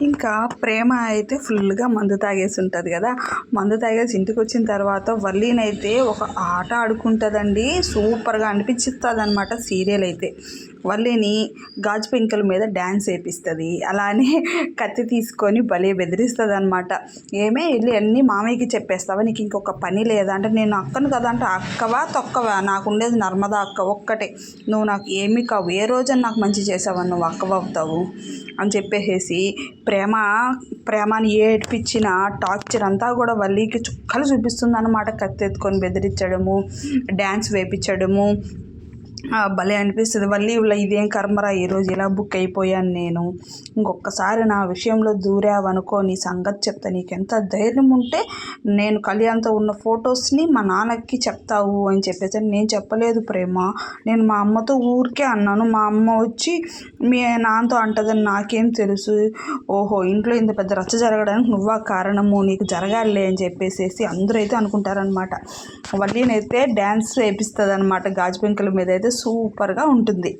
ఇంకా ప్రేమ అయితే ఫుల్గా మందు తాగేసి ఉంటుంది కదా. మందు తాగేసి ఇంటికి వచ్చిన తర్వాత వల్లీనైతే ఒక ఆట ఆడుకుంటుందండి. సూపర్గా అనిపించుతుంది అనమాట సీరియల్ అయితే వల్లిని గాజు పెంకల మీద డ్యాన్స్ వేపిస్తుంది అలానే కత్తి తీసుకొని భలే బెదిరిస్తుంది అనమాట ఏమే వెళ్ళి అన్నీ మామయ్యకి చెప్పేస్తావా? నీకు ఇంకొక పని లేదా? అంటే నేను అక్కను కదా అంటే అక్కవా తొక్కవా? నాకు ఉండేది నర్మదా అక్క ఒక్కటే. నువ్వు నాకు ఏమీ కావు. ఏ రోజున నాకు మంచి చేసావని నువ్వు అక్కవవుతావు అని చెప్పేసేసి ప్రేమ ప్రేమని ఏడ్పించిన టార్చర్ అంతా కూడా వల్లికి చుక్కలు చూపిస్తుంది అనమాట కత్తి ఎత్తుకొని బెదిరించడము డ్యాన్స్ వేపించడము భలే అనిపిస్తుంది. మళ్ళీ ఇలా ఇదేం కర్మరా ఈరోజు ఇలా బుక్ అయిపోయాను నేను. ఇంకొకసారి నా విషయంలో దూరావనుకో నీ సంగతి చెప్తా. నీకు ఎంత ధైర్యం ఉంటే నేను కళ్యాణ్తో ఉన్న ఫొటోస్ని మా నాన్నకి చెప్తావు అని చెప్పేసి నేను చెప్పలేదు ప్రేమ. నేను మా అమ్మతో ఊరికే అన్నాను. మా అమ్మ వచ్చి మీ నాన్నతో అంటదని నాకేం తెలుసు. ఓహో ఇంట్లో ఇంత పెద్ద రచ్చ జరగడానికి నువ్వా కారణము? నీకు జరగాలే అని చెప్పేసేసి అందరూ అయితే అనుకుంటారనమాట వల్లీనైతే డ్యాన్స్ వేపిస్తుంది అనమాట గాజు పెంకుల మీద అయితే సూపర్గా ఉంటుంది.